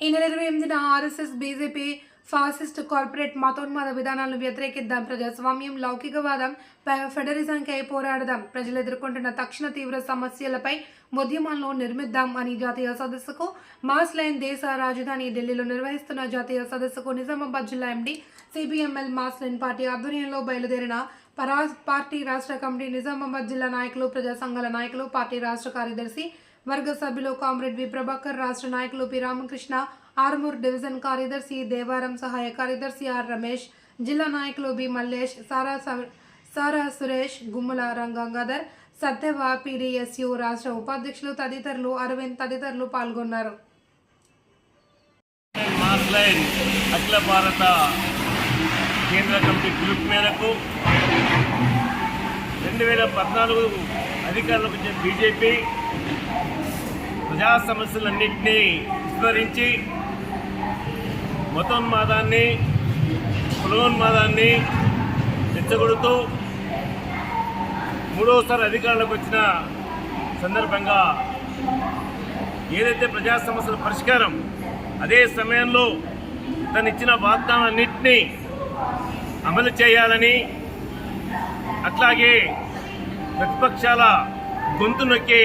ఈ నెల ఇరవై ఎనిమిదిన ఆర్ఎస్ఎస్ బీజేపీ ఫాసిస్ట్ కార్పొరేట్ మతోన్మాద విధానాలను వ్యతిరేకిద్దాం. ప్రజాస్వామ్యం లౌకికవాదం ఫెడరిజంకై పోరాడదాం. ప్రజలు ఎదుర్కొంటున్న తక్షణ తీవ్ర సమస్యలపై ఉద్యమాలను నిర్మిద్దాం అని జాతీయ సదస్సుకు మాస్ లైన్ దేశ రాజధాని ఢిల్లీలో నిర్వహిస్తున్న జాతీయ సదస్సుకు నిజామాబాద్ జిల్లా ఎండీ సిపిఎంఎల్ మాస్ లైన్ పార్టీ ఆధ్వర్యంలో బయలుదేరిన పరా పార్టీ రాష్ట్ర కమిటీ నిజామాబాద్ జిల్లా నాయకులు ప్రజా సంఘాల నాయకులు పార్టీ రాష్ట్ర కార్యదర్శి వర్గ సభ్యులు కామ్రేడ్ వి ప్రభాకర్ రాష్ట్ర నాయకులు పి రామకృష్ణ ఆర్మూర్ డివిజన్ కార్యదర్శి దేవారం సహాయ కార్యదర్శి ఆర్ రమేష్ జిల్లా నాయకులు బి మల్లేష్ సారా సారా సురేష్ గుమ్మల రంగంగాధర్ సత్యవ పిడిఎస్యు రాష్ట్ర ఉపాధ్యక్షులు తదితరులు అరవింద్ తదితరులు పాల్గొన్నారు. అఖిల భారత కేంద్ర కమిటీ పిలుపు మేరకు రెండు వేల పద్నాలుగు అధికారులకు బీజేపీ ప్రజా సమస్యలన్నింటినీ విస్మరించి మతోన్మాదాన్ని కులోన్మాదాన్ని తెచ్చగొడుతూ మూడోసారి అధికారంలోకి వచ్చిన సందర్భంగా ఏదైతే ప్రజా సమస్యల పరిష్కారం అదే సమయంలో తను ఇచ్చిన వాగ్దానాలన్నింటినీ అమలు చేయాలని అట్లాగే ప్రతిపక్షాల గొంతు నొక్కే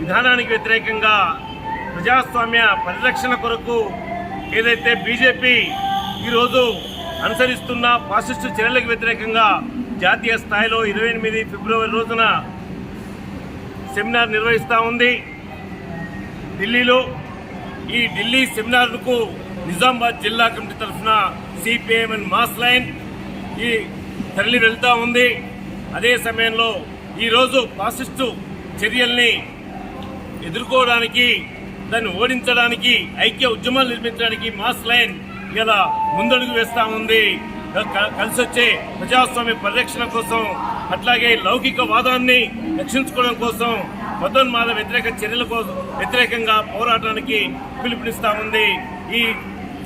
విధానానికి వ్యతిరేకంగా ప్రజాస్వామ్య పరిరక్షణ కొరకు ఏదైతే బీజేపీ ఈరోజు అనుసరిస్తున్న ఫాసిస్టు చర్యలకు వ్యతిరేకంగా జాతీయ స్థాయిలో ఇరవై ఎనిమిది ఫిబ్రవరి రోజున సెమినార్ నిర్వహిస్తూ ఉంది. ఢిల్లీలో ఈ ఢిల్లీ సెమినార్కు నిజామాబాద్ జిల్లా కమిటీ తరఫున సిపిఐఎంఎన్ మాస్ లైన్ ఈ తరలి వెళ్తూ ఉంది. అదే సమయంలో ఈరోజు ఫాసిస్టు చర్యల్ని ఎదుర్కోవడానికి దాన్ని ఓడించడానికి ఐక్య ఉద్యమాలు నిర్మించడానికి మాస్ లైన్ ఇలా ముందడుగు వేస్తా ఉంది. కలిసి వచ్చే ప్రజాస్వామ్య పరిరక్షణ కోసం అట్లాగే లౌకిక వాదాన్ని రక్షించుకోవడం కోసం మతోన్మాద వ్యతిరేక చర్యల కోసం వ్యతిరేకంగా పోరాటానికి పిలుపునిస్తా ఉంది. ఈ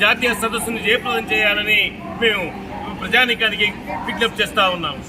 జాతీయ సదస్సును జయప్రదం చేయాలని మేము ప్రజానీకానికి విజ్ఞప్తి చేస్తా ఉన్నాము.